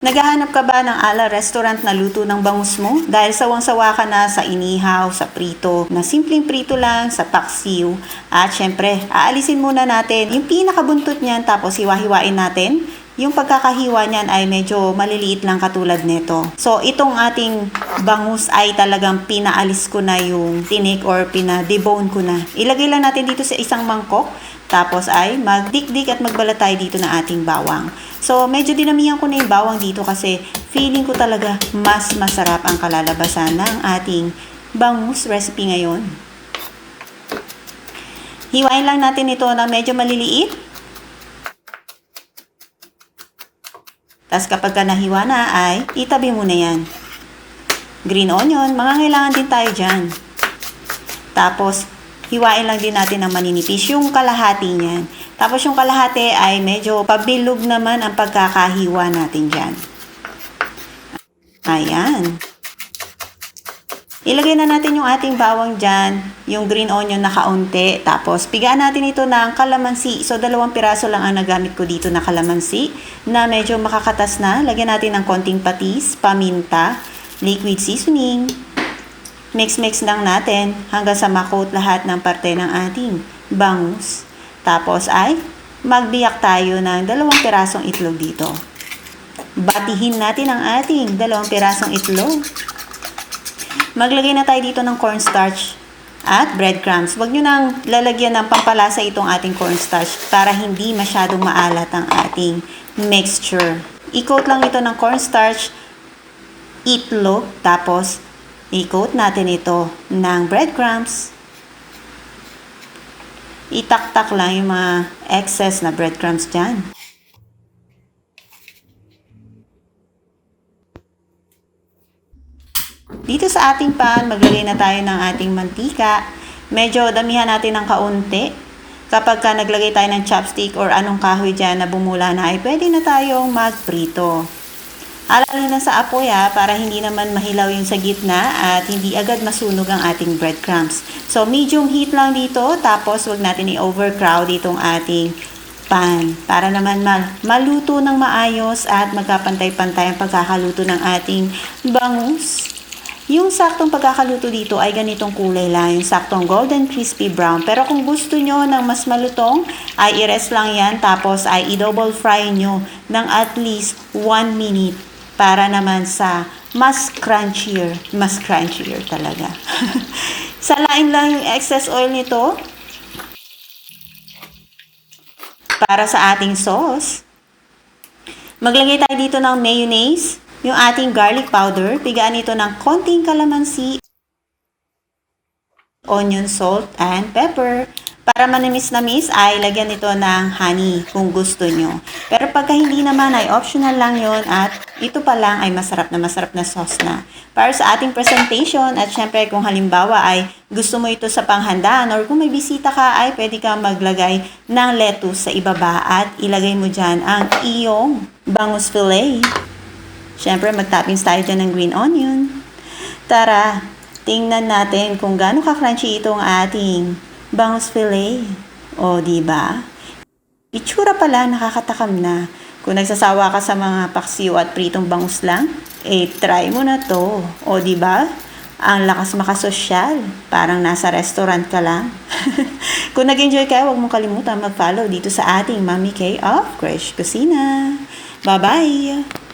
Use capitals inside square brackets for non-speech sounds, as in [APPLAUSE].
Naghahanap ka ba ng ala restaurant na luto ng bangus mo? Dahil sawang-sawa ka na sa inihaw, sa prito, na simpleng prito lang, sa paksiw. At syempre, aalisin muna natin yung pinakabuntot niyan tapos hiwa-hiwain natin. Yung pagkakahiwa niyan ay medyo maliliit lang katulad nito. So, itong ating bangus ay talagang pinaalis ko na yung tinik or pina-debone ko na. Ilagay lang natin dito sa isang mangkok. Tapos ay magdikdik at magbalat tayo dito ng ating bawang. So, medyo dinamihan ko na yung bawang dito kasi feeling ko talaga mas masarap ang kalalabasan ng ating bangus recipe ngayon. Hiwain lang natin ito na medyo maliliit. Tapos kapag ka nahiwa na ay itabi mo na yan. Green onion, mga kailangan din tayo dyan. Tapos, hiwain lang din natin ng maninipis yung kalahati niyan. Tapos yung kalahati ay medyo pabilog naman ang pagkakahiwa natin dyan. Ayan. Ilagay na natin yung ating bawang dyan, yung green onion na kaunti. Tapos, pigaan natin ito ng kalamansi. So, dalawang piraso lang ang nagamit ko dito na kalamansi na medyo makakatas na. Lagyan natin ng konting patis, paminta, liquid seasoning. Mix-mix lang natin hanggang sa makot lahat ng parte ng ating bangus. Tapos ay magbiyak tayo ng dalawang pirasong itlog dito. Batihin natin ang ating dalawang pirasong itlog. Maglagay na tayo dito ng cornstarch at breadcrumbs. Huwag nyo nang lalagyan ng pampalasa itong ating cornstarch para hindi masyadong maalat ang ating mixture. I-coat lang ito ng cornstarch, itlog, tapos i-coat natin ito ng breadcrumbs. Itaktak lang yung mga excess na breadcrumbs dyan. Dito sa ating pan, maglagay na tayo ng ating mantika. Medyo damihan natin ng kaunti. Kapag ka naglagay tayo ng chopstick or anong kahoy dyan na bumula na, ay pwede na tayong magprito. Alalin na sa apoy ha, para hindi naman mahilaw yung sa gitna at hindi agad masunog ang ating breadcrumbs. So, medium heat lang dito, tapos wag natin i-overcrowd itong ating pan para naman mal maluto ng maayos at magkapantay-pantay ang pagkakaluto ng ating bangus. Yung saktong pagkakaluto dito ay ganitong kulay lang, yung saktong golden crispy brown. Pero kung gusto nyo ng mas malutong, ay i-rest lang yan. Tapos ay i-double fry nyo ng at least 1 minute para naman sa mas crunchier. Mas crunchier talaga. [LAUGHS] Salain lang yung excess oil nito para sa ating sauce. Maglagay tayo dito ng mayonnaise yung ating garlic powder, pigaan ito ng konting kalamansi, onion salt, and pepper. Para manamis-namis ay lagyan ito ng honey kung gusto nyo. Pero pagka hindi naman ay optional lang yon at ito pa lang ay masarap na masarap na sauce na. Para sa ating presentation at syempre kung halimbawa ay gusto mo ito sa panghandaan or kung may bisita ka ay pwede ka maglagay ng lettuce sa ibaba at ilagay mo dyan ang iyong bangus fillet. Siyempre, mag-toppings tayo dyan ng green onion. Tara, tingnan natin kung gaano ka-crunchy itong ating bangus fillet. O, di ba? Itsura pala, nakakatakam na. Kung nagsasawa ka sa mga paksiw at pritong bangus lang, eh, try mo na to. O, di ba? Ang lakas makasosyal. Parang nasa restaurant ka lang. [LAUGHS] Kung nag-enjoy ka, huwag mong kalimutan mag-follow dito sa ating Mami K of Crash Kusina. Bye-bye!